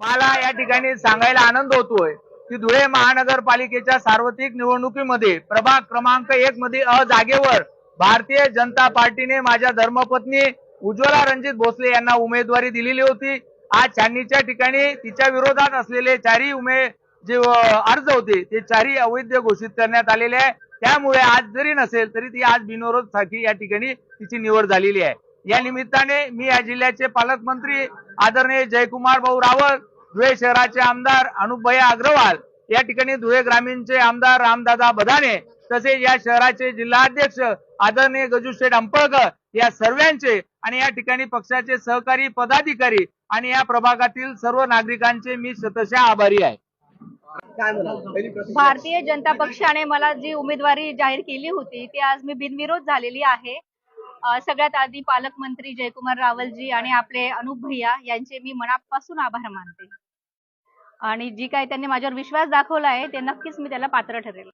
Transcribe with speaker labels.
Speaker 1: मला या ठिकाणी सांगायला आनंद होतोय की धुळे महानगरपालिकेच्या सार्वत्रिक निवडणुकीमध्ये प्रभाग क्रमांक एक मध्ये अ जागेवर भारतीय जनता पार्टीने माझ्या धर्मपत्नी उज्ज्वला रणजित भोसले यांना उमेदवारी दिलेली होती. आज छाननीच्या ठिकाणी तिच्या विरोधात असलेले चारही उमे जे अर्ज होते ते चारही अवैध घोषित करण्यात आलेले आहे. त्यामुळे आज जरी नसेल तरी ती आज बिनविरोधसाठी या ठिकाणी तिची निवड झालेली आहे. या निमित्ताने मी या जिल्ह्याचे पालकमंत्री आदरणीय जयकुमार भाऊ रावत धुळे शहराचे आमदार अनुपभैया अग्रवाल या ठिकाणी धुळे ग्रामीणचे आमदार रामदादा बदाने तसेच या शहराचे जिल्हाध्यक्ष आदरणीय गजूशेठ अंपळकर या सर्वांचे आणि या ठिकाणी पक्षाचे सहकारी पदाधिकारी आणि या प्रभागातील सर्व नागरिकांचे मी शतशः आभारी आहे.
Speaker 2: भारतीय जनता पक्षाने मला जी उमेदवारी जाहीर केली होती ती आज मी बिनविरोध झालेली आहे. सगळ्यात आधी पालकमंत्री जयकुमार रावलजी आणि आपले अनुप भैया यांचे मी मनापासून आभार मानते. आणि जी काही त्यांनी माझ्यावर विश्वास दाखवला आहे ते नक्कीच मी त्याला पात्र ठरेल.